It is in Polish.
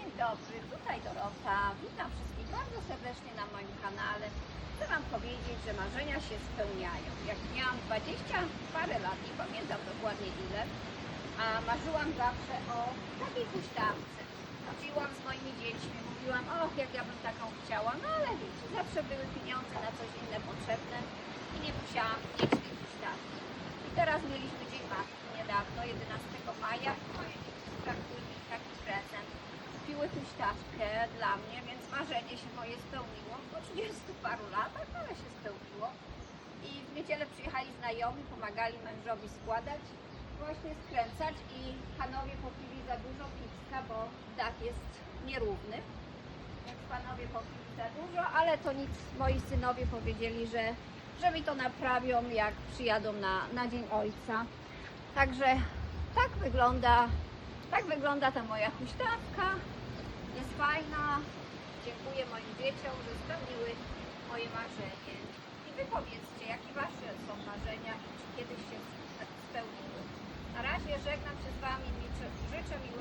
Dzień dobry, tutaj Dorota. Witam wszystkich bardzo serdecznie na moim kanale. Chcę Wam powiedzieć, że marzenia się spełniają. Jak miałam 20 parę lat, nie pamiętam dokładnie ile, a marzyłam zawsze o takiej huśtawce. Chodziłam z moimi dziećmi, mówiłam, och, jak ja bym taką chciała, no ale wiecie, zawsze były pieniądze na coś inne potrzebne i nie musiałam mieć tej huśtawki. I teraz mieliśmy huśtawkę dla mnie, więc marzenie się moje spełniło. Po 30 paru latach, ale się spełniło. I w niedzielę przyjechali znajomi, pomagali mężowi składać, właśnie skręcać i panowie popili za dużo pizza, bo dach jest nierówny. Więc panowie popili za dużo, ale to nic, moi synowie powiedzieli, że, że mi to naprawią, jak przyjadą na, na Dzień Ojca. Także tak wygląda, tak wygląda ta moja huśtawka. Jest fajna. Dziękuję moim dzieciom, że spełniły moje marzenie. I wy powiedzcie, jakie wasze są marzenia i czy kiedyś się spełniły. Na razie żegnam się z wami, życzę, miłego!